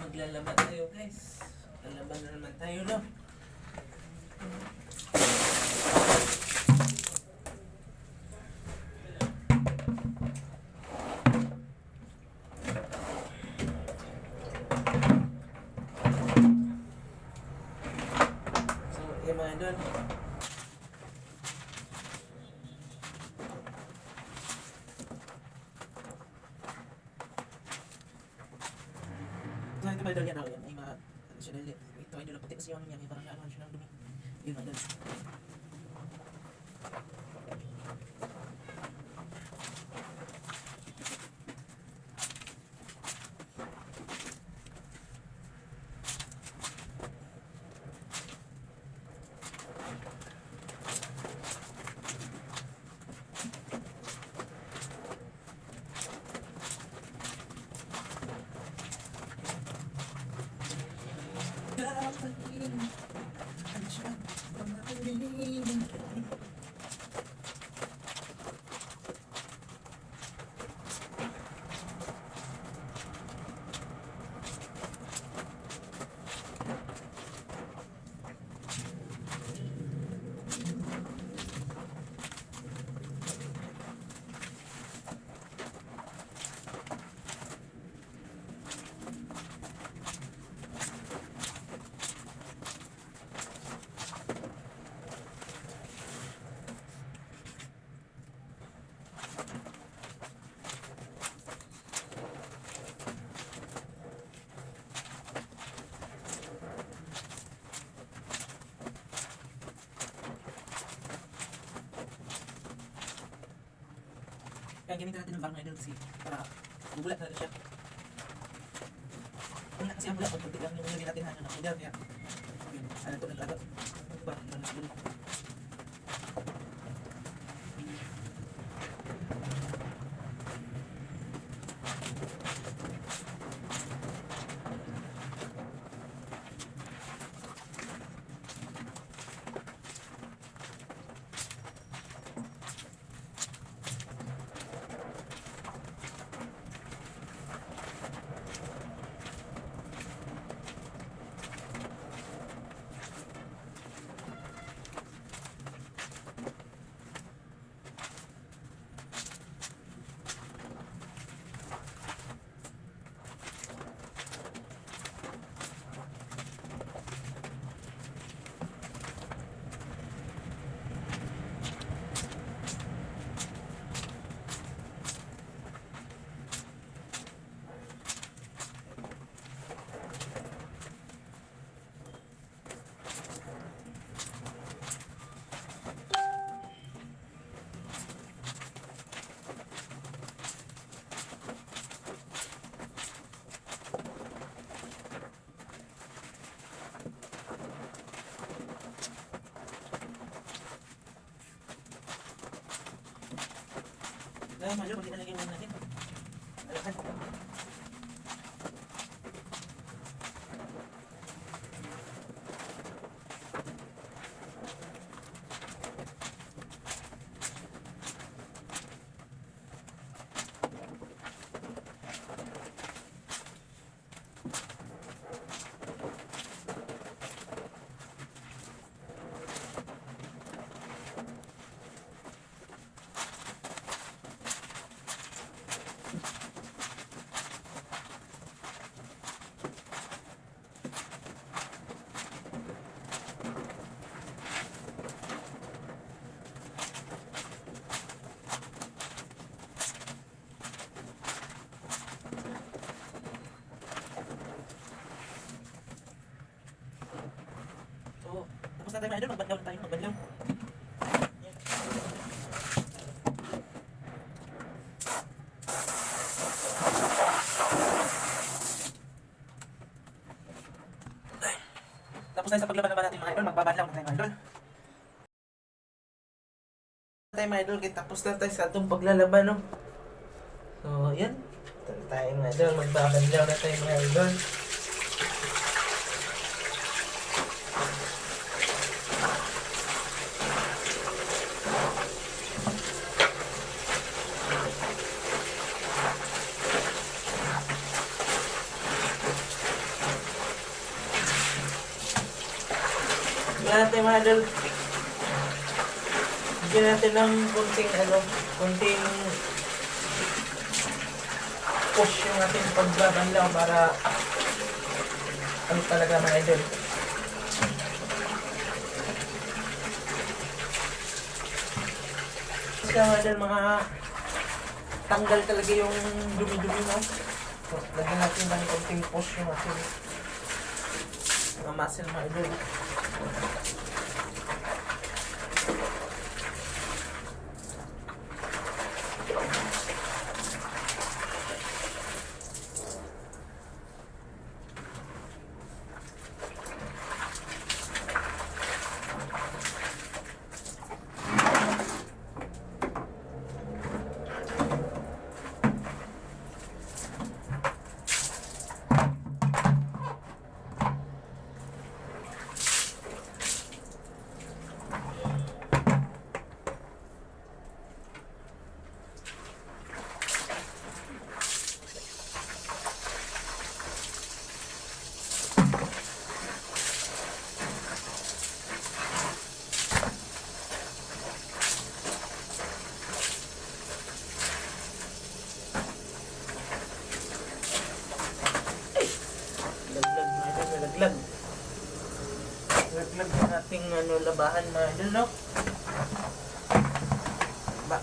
maglalaban tayo guys. Lalaban na naman tayo no. So, yung mga doon. So, ito ba doon yan ako yan? Ay, mga, ano siya dali. Ito ay doon puti kasi yung ano yan. Parang ano siya ng dumi. Yun Kaya gamitin natin ng barang idol kasi para bubulat na siya. Wala kasi ang bulat, pag lang yung nilagay natin na ano, idol, kaya ano ito naglaga. Barang Dahil medyo pag ilalagay muna natin. Alakan. So, tapos na tayo mga idol, magbadlaw na tayo. Ay. Tapos tayo sa paglaban naman natin mga idol, magbabadlaw na tayo mga idol. tayo mga idol, tapos na tayo sa atong paglalaban, no? So, yan. Tayo tayo mga idol, magbabadlaw na tayo mga idol. Idol. Bigyan natin ng kunting ano, kunting push yung ating pagbabanlaw para ano talaga mga idol. Kaya idol, mga tanggal talaga yung dumi-dumi mo. So, lagyan natin ng konting push yung ating mga muscle mga idol. Laglag mga idol, laglag. Laglag ng ating ano, labahan mga idol, no? Ba.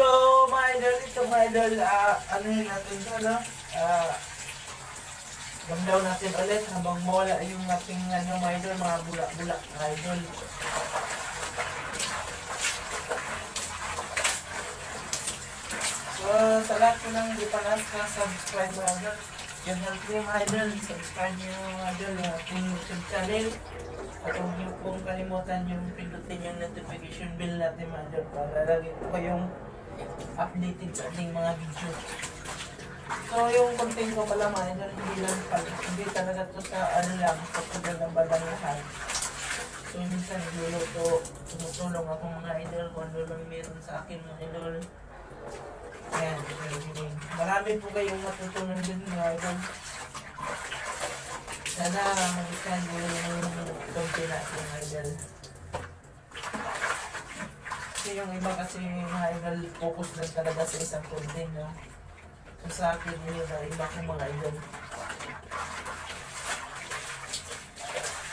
So, mga idol, ito mga idol, ah, ano yun natin ito, no? Gamdaw natin ulit habang mawala yung ating ano, mga idol, mga bula-bula, mga idol. So, sa lahat ko nang hindi pa subscribe mga idol, yung help niyo mga idol, subscribe niyo mga idol yung ating YouTube channel. At huwag niyo pong kalimutan yung pindutin yung notification bell natin mga idol para lagi po kayong updated sa ating mga video. So yung content ko pala idol, hindi lang pala, hindi talaga to sa ano lang, sa paglalaba lang lahat. So minsan nagluluto, tumutulong ako mga idol kung ano lang meron sa akin mga idol. Ayan, marami po kayong matutunan din mga idol. Sana mag-isang yung konti natin mga idol. Kasi yung iba kasi idol, focus lang talaga sa isang content, no? So sa akin yun iba kong mga idol.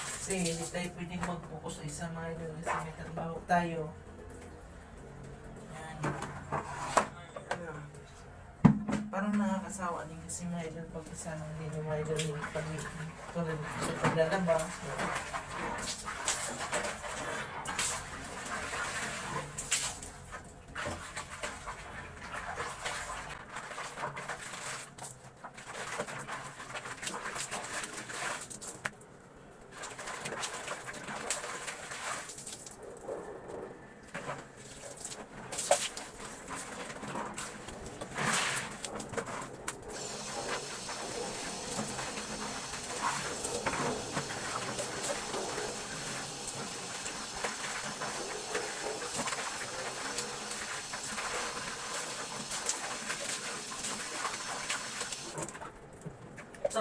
Kasi hindi tayo pwedeng mag-focus sa isang mga idol kasi may trabaho tayo. Yan. Parang nakakasawa din kasi mga idol pag isang hindi ng mga idol yung pag tulad sa paglalaba. So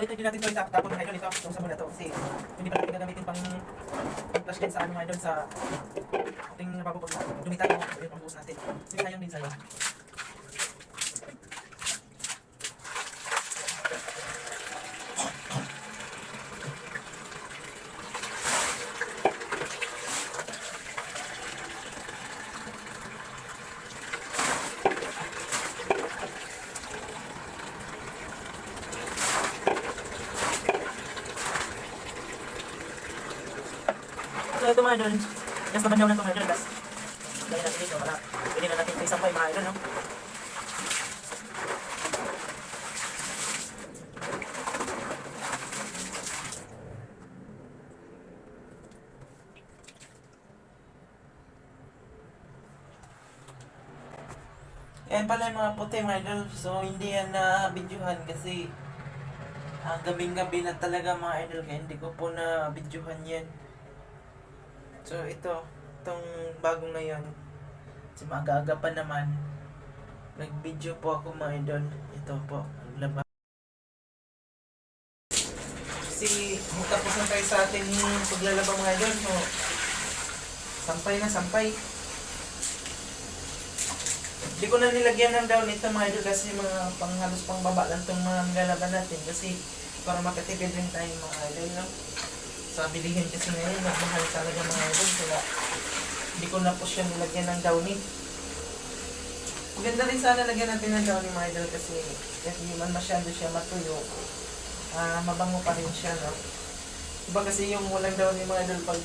ito din natin ito itapon ng idol ito itong sabon na to kasi hindi pa natin gagamitin pang pang flash din sa ano idol sa ating napapapag dumi tayo so yun ang buhos natin. Sige tayong din sa'yo. mga idol, gas naman daw lang ito mga idol, gas. Dahil natin dito, wala. Pwede na natin ito isang mga idol, no? Yan pala yung mga puti mga idol. So hindi yan na videohan kasi ah, ang gabing gabi na talaga mga idol kaya hindi ko po na videohan yan. So ito, itong bago ngayon. Si maaga-aga pa naman. Nag-video po ako mga idol. Ito po, naglaba. Kasi magtapusan tayo sa ating paglalaba mga idol. So, sampay na sampay. Hindi ko na nilagyan ng down ito mga idol kasi mga panghalos pang baba lang itong mga nilalaban natin kasi para makatipid rin tayo mga idol no? Sa kasi ngayon nagmahal talaga mga idol kaya hindi ko na po siya nilagyan ng downy maganda rin sana lagyan natin ng downy mga idol kasi hindi man masyado siya matuyo ah mabango pa rin siya no iba kasi yung walang downy mga idol pag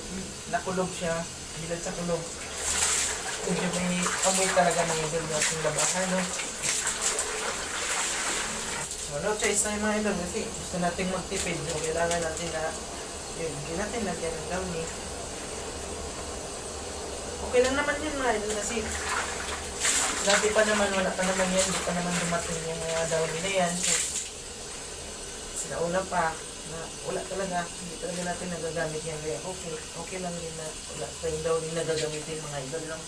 nakulog siya bilad sa kulog medyo may amoy talaga ng idol ng ating labahan, no? So, no choice tayo mga idol kasi gusto nating magtipid. So, kailangan natin na yun, hindi natin lagyan ng downy. Okay lang naman yun mga kasi dati pa naman, wala pa naman yan, hindi pa naman dumating yung mga downy na yan. So, sinauna pa na wala talaga, hindi talaga natin nagagamit yan. Kaya okay, okay lang din na wala pa yung downy na gagamitin mga idol lang.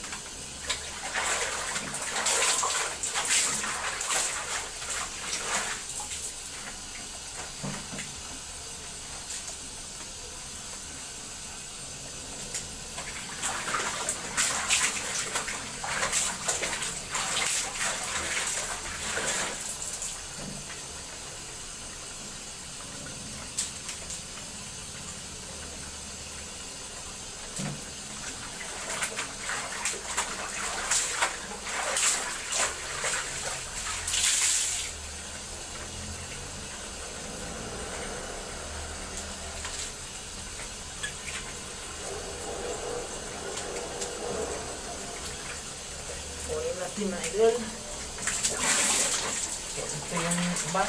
Kunin natin na idol. Ito yung iba.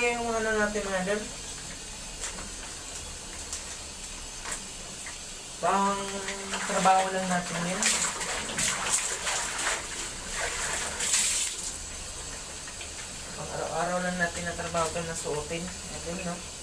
Ito lang yung ano natin idol. Pang trabaho lang natin yun. Pang araw-araw lang natin na trabaho ito na suotin. Ayan, no?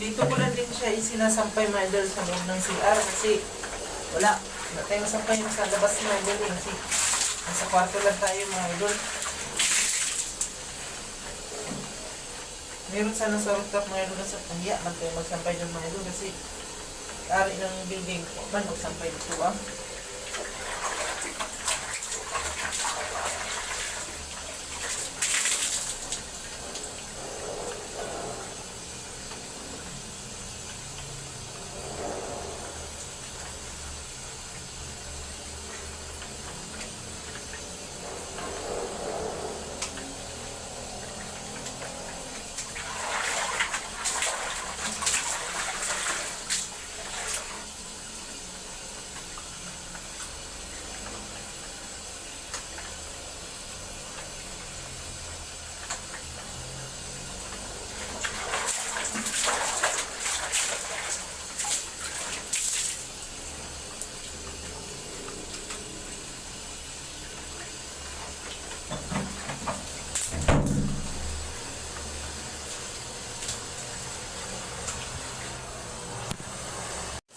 Dito ko lang din siya isinasampay mga idol sa loob ng CR kasi wala. Wala tayong sampay sa labas mga idol eh, kasi nasa kwarto lang tayo mga idol. Meron sana sa rooftop mga idol sa kanya man tayo magsampay doon mga idol kasi ari ng building ko man magsampay dito ah.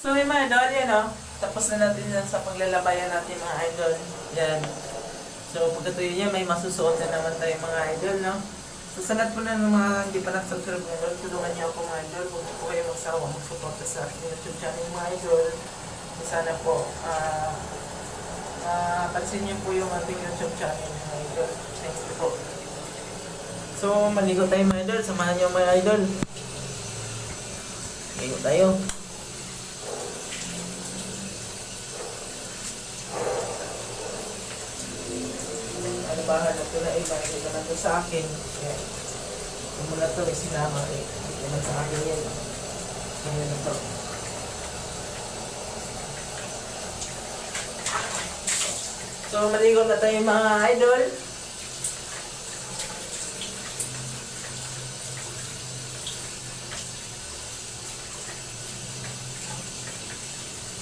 So yung mga idol, yan o. Tapos na natin yan sa paglalabayan natin mga idol. Yan. So pagkatuloy niya, may masusuot na naman tayo mga idol, no? So sa lahat po na ng mga hindi pa nag-subscribe mga idol, tulungan niyo ako mga idol. Huwag po kayo magsawa, magsuporta sa aking YouTube channel mga idol. Sana po, ah, ah, pansin niyo po yung ating YouTube channel mga idol. Thank you po. So, maligo tayo mga idol. Samahan niyo mga idol. Maligo tayo. Ano ba hanap ko na to sa akin. Kaya, kung mula to, may sinama eh. Hindi naman sa akin yan. Kaya na to. So, maligo na tayo mga idol.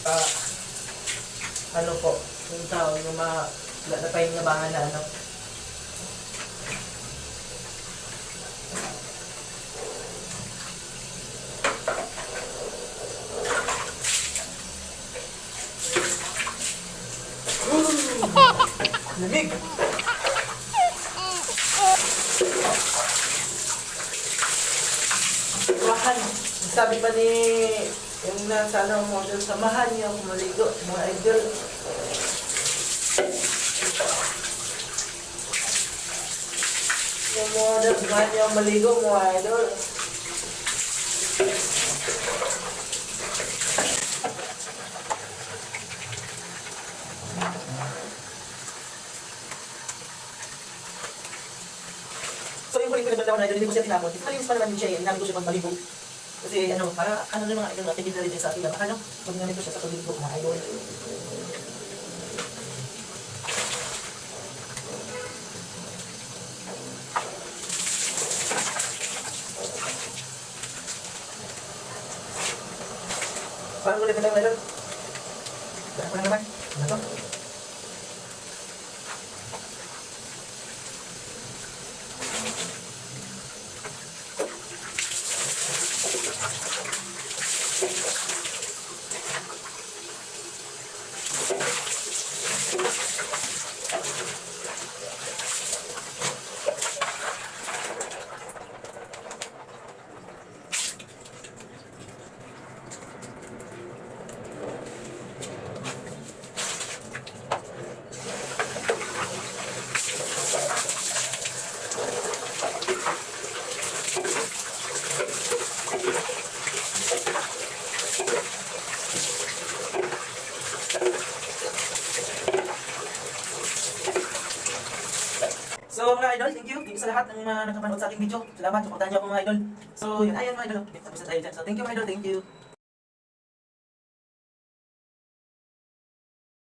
Ah, ano po, yung tao, yung mga na tayong nabangan na ano. Lamig! Samahan. Sabi pa ni yung nasa ano, model, samahan niyo ako maligo, mga idol. Yung model, samahan niyo maligo, mga idol. Yung huling pinagdalawan na idol, hindi ko siya tinapon. Malinis pa naman din siya. Hinamit ko siya pag maligo. Kasi ano, para ano rin mga idol, natigil na rin sa ating labahan, no? Pag ko siya sa pagligo, mga idol. Parang ulit na lang, idol. Saan ko na naman? Ano to? So mga idol, thank you. Thank you sa lahat ng mga nakapanood sa ating video. Salamat, supportahan niyo ako mga idol. So yun, ayan mga idol. Tapos na tayo dyan. So thank you mga idol, thank you.